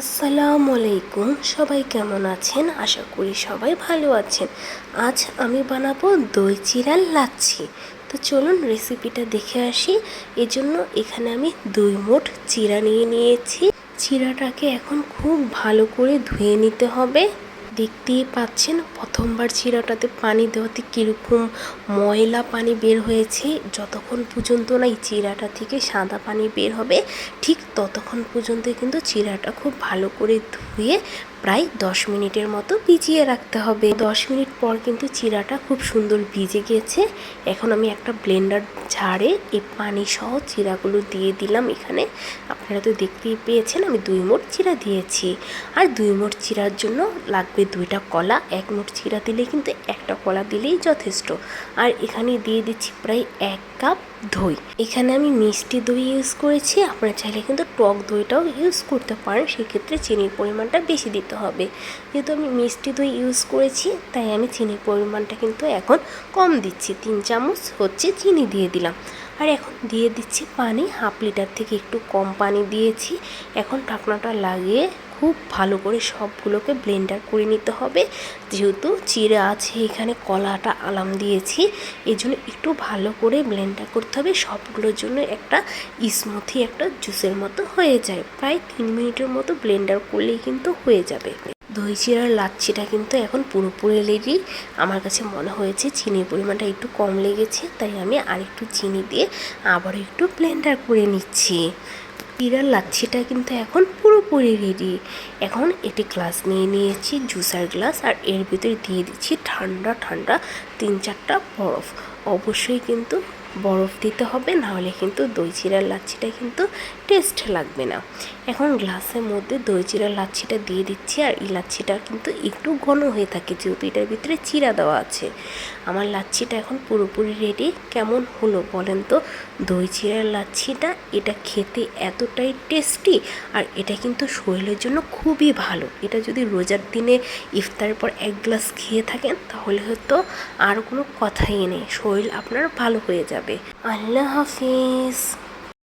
আসসালামু আলাইকুম। সবাই কেমন আছেন? আশা করি সবাই ভালো আছেন। আজ আমি বানাবো দই চিরাল লাচ্ছি। তো চলুন রেসিপিটা দেখে আসি। এজন্য এখানে আমি দুই মোট চিরা নিয়ে নিয়েছি। চিরাটাকে এখন খুব ভালো করে ধুয়ে নিতে হবে। দেখতেই পাচ্ছেন, প্রথমবার চিরাটাতে পানি দেওয়াতে কীরকম ময়লা পানি বের হয়েছে। যতক্ষণ পর্যন্ত না এই চিরাটা থেকে সাদা পানি বের হবে, ঠিক ততক্ষণ পর্যন্ত কিন্তু চিরাটা খুব ভালো করে ধুয়ে প্রায় দশ মিনিটের মতো ভিজিয়ে রাখতে হবে। দশ মিনিট পর কিন্তু চিরাটা খুব সুন্দর ভিজে গিয়েছে। এখন আমি একটা ব্লেন্ডার ঝাড়ে এই পানি সহ চিরাগুলো দিয়ে দিলাম এখানে। আপনারা তো দেখতেই পেয়েছেন আমি দুই মোট চিরা দিয়েছি। আর দুই মোট চিরার জন্য লাগবে দুইটা কলা। এক মোট চিরা দিলে কিন্তু একটা কলা দিলেই যথেষ্ট। আর এখানে দিয়ে দিচ্ছি প্রায় এক কাপ দই। এখানে আমি মিষ্টি দই ইউজ করেছি। আপনারা চাইলে কিন্তু টক দইটাও ইউজ করতে পারেন। সেক্ষেত্রে চিনির পরিমাণটা বেশি দিতে হবে। যেহেতু আমি মিষ্টি দই ইউজ করেছি, তাই আমি চিনির পরিমাণটা কিন্তু এখন কম দিচ্ছি। তিন চামচ হচ্ছে চিনি দিয়ে দিলাম। আর এখন দিয়ে দিচ্ছি পানি, হাফ লিটার থেকে একটু কম পানি দিয়েছি। এখন ঢাকনাটা লাগিয়ে খুব ভালো করে সবগুলোকে ব্লেন্ডার করে নিতে হবে। যেহেতু চিড়ে আছে, এখানে কলাটা আলাম দিয়েছি এই জন্য একটু ভালো করে ব্লেন্ডার করতে হবে। সবগুলোর জন্য একটা স্মুথি, একটা জুসের মতো হয়ে যায়। প্রায় তিন মিনিটের মতো ব্লেন্ডার করলেই কিন্তু হয়ে যাবে। দই চিরার লাচ্ছিটা কিন্তু এখন পুরোপুরি রেডি আমার কাছে মনে হয়েছে চিনির পরিমাণটা একটু কম লেগেছে, তাই আমি আরেকটু চিনি দিয়ে আবার একটু ব্লেন্ডার করে নিচ্ছি। চিরার লাচ্ছিটা কিন্তু এখন পুরোপুরি রেডি এখন এটি গ্লাস নিয়ে নিয়েছি জুসার গ্লাস আর এর ভিতরে দিয়ে দিচ্ছি ঠান্ডা ঠান্ডা তিন চারটা বরফ। অবশ্যই কিন্তু বরফ দিতে হবে, নাহলে কিন্তু দই চিরার লাচ্ছিটা কিন্তু টেস্ট লাগবে না। এখন গ্লাসের মধ্যে দই চিরার লাচ্ছিটা দিয়ে দিচ্ছি, আর এই লাচ্ছিটা কিন্তু একটু ঘন হয়ে থাকে যেহেতু এটার ভিতরে চিরা দেওয়া আছে। আমার লাচ্ছিটা এখন পুরোপুরি রেডি কেমন হলো বলেন তো? দই চিরার লাচ্ছিটা, এটা খেতে এতটাই টেস্টি আর এটা কিন্তু শরীরের জন্য খুবই ভালো। এটা যদি রোজার দিনে ইফতারের পর এক গ্লাস খেয়ে থাকেন, তাহলে হয়তো আর কোনো কথাই নেই। শরীর আপনার ভালো হয়ে যাবে। আল্লাহ হাফিজ।